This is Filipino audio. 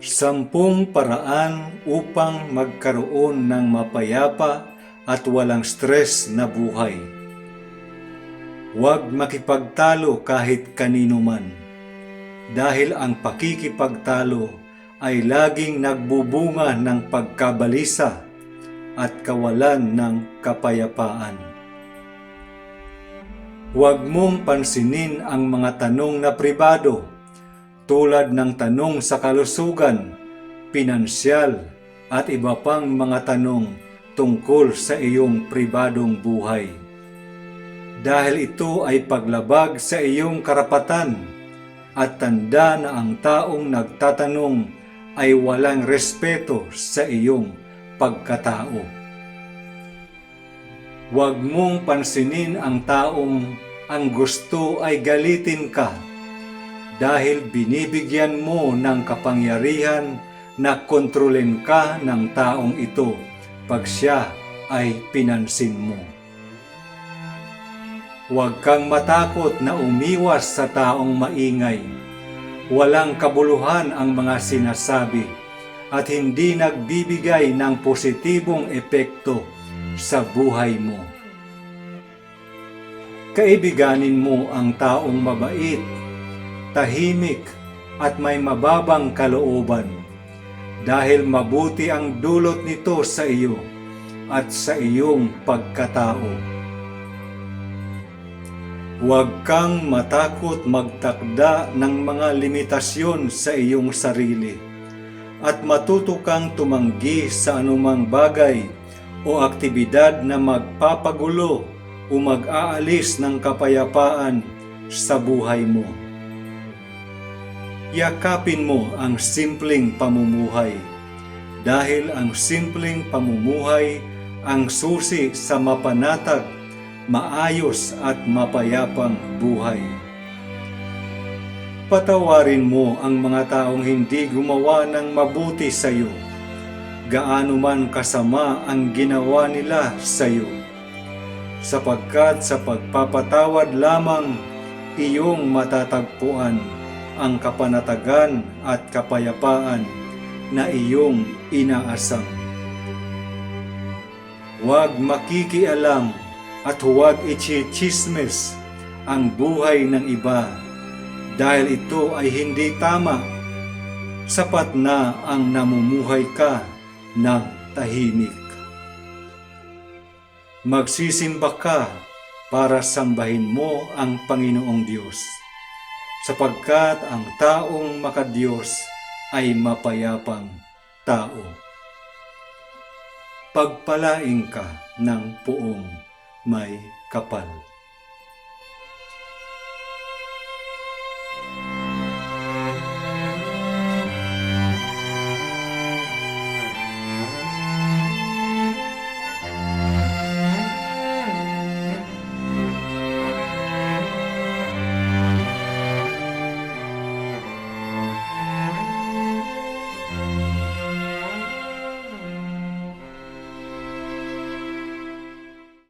Sampung paraan upang magkaroon ng mapayapa at walang stress na buhay. Huwag makipagtalo kahit kanino man. Dahil ang pakikipagtalo ay laging nagbubunga ng pagkabalisa at kawalan ng kapayapaan. Huwag mong pansinin ang mga tanong na pribado tulad ng tanong sa kalusugan, pinansyal at iba pang mga tanong tungkol sa iyong pribadong buhay. Dahil ito ay paglabag sa iyong karapatan at tanda na ang taong nagtatanong ay walang respeto sa iyong pagkatao. Huwag mong pansinin ang taong ang gusto ay galitin ka dahil binibigyan mo ng kapangyarihan na kontrolin ka ng taong ito pag siya ay pinansin mo. Huwag kang matakot na umiwas sa taong maingay. Walang kabuluhan ang mga sinasabi at hindi nagbibigay ng positibong epekto sa buhay mo. Kaibiganin mo ang taong mabait, tahimik at may mababang kalooban dahil mabuti ang dulot nito sa iyo at sa iyong pagkatao. Huwag kang matakot magtakda ng mga limitasyon sa iyong sarili at matuto kang tumanggi sa anumang bagay o aktibidad na magpapagulo o mag-aalis ng kapayapaan sa buhay mo. Yakapin mo ang simpleng pamumuhay dahil ang simpleng pamumuhay ang susi sa mapanatag maayos at mapayapang buhay. Patawarin mo ang mga taong hindi gumawa ng mabuti sa iyo, gaano man kasama ang ginawa nila sa iyo. Sapagkat sa pagpapatawad lamang iyong matatagpuan ang kapanatagan at kapayapaan na iyong inaasam. Huwag makikialam at huwag ichichismis ang buhay ng iba dahil ito ay hindi tama. Sapat na ang namumuhay ka ng tahimik. Magsisimba ka para sambahin mo ang Panginoong Diyos sapagkat ang taong makadiyos ay mapayapang tao. Pagpalaing ka ng puong may kapal.